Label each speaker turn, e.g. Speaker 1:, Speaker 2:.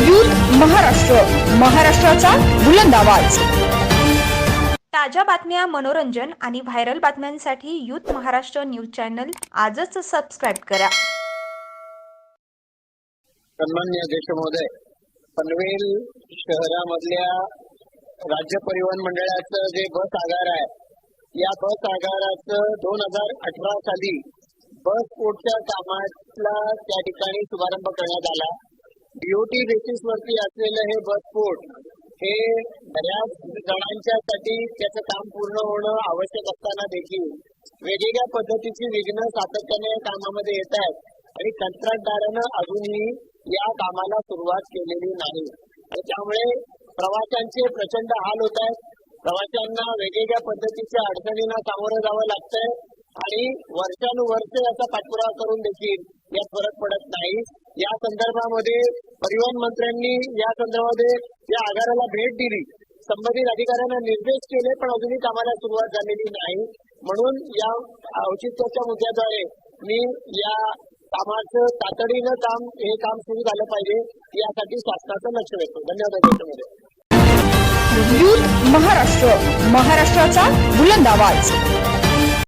Speaker 1: Youth Maharashtra. महाराष्ट्राचा बुलंद आवाज.
Speaker 2: ताज्या बातम्या मनोरंजन आणि व्हायरल बातम्यांसाठी यूथ महाराष्ट्र न्यूज चॅनल आजच सबस्क्राईब करा.
Speaker 3: सन्मान्य अध्यक्ष महोदय पनवेल शहरामधल्या राज्य परिवहन मंडळाचं जे बस आगार आहे या बस आगाराचं दोन हजार अठरा साली बस कोडच्या कामाला त्या ठिकाणी शुभारंभ करण्यात आला. ड्युटी बेसिस वरती असलेलं हे बस हे बऱ्याच जणांच्यासाठी त्याचं काम पूर्ण होणं आवश्यक असताना देखील वेगवेगळ्या पद्धतीची विघ्न सातत्याने या कामामध्ये येत आहेत. आणि कंत्राटदारानं अजूनही या कामाला सुरुवात केलेली नाही. आणि त्यामुळे प्रवाशांचे प्रचंड हाल होत आहेत. प्रवाशांना वेगवेगळ्या पद्धतीच्या अडचणींना सामोरं जावं लागतंय. आणि वर्षानुवर्ष याचा पाठपुरावा करून देखील यात फरक पडत नाही. या संदर्भामध्ये परिवहन मंत्र्यांनी या संदर्भामध्ये या आगाराला भेट दिली. संबंधित अधिकाऱ्यांना निर्देश केले पण अजूनही कामाला सुरुवात झालेली नाही. म्हणून या औचित्याच्या मुद्द्याद्वारे मी या कामाचं तातडीनं काम हे काम सुरू झालं पाहिजे यासाठी शासनाचं लक्ष देतो धन्यवाद अध्यक्षमध्ये.
Speaker 1: महाराष्ट्र. महाराष्ट्राचा बुलंद आवाज.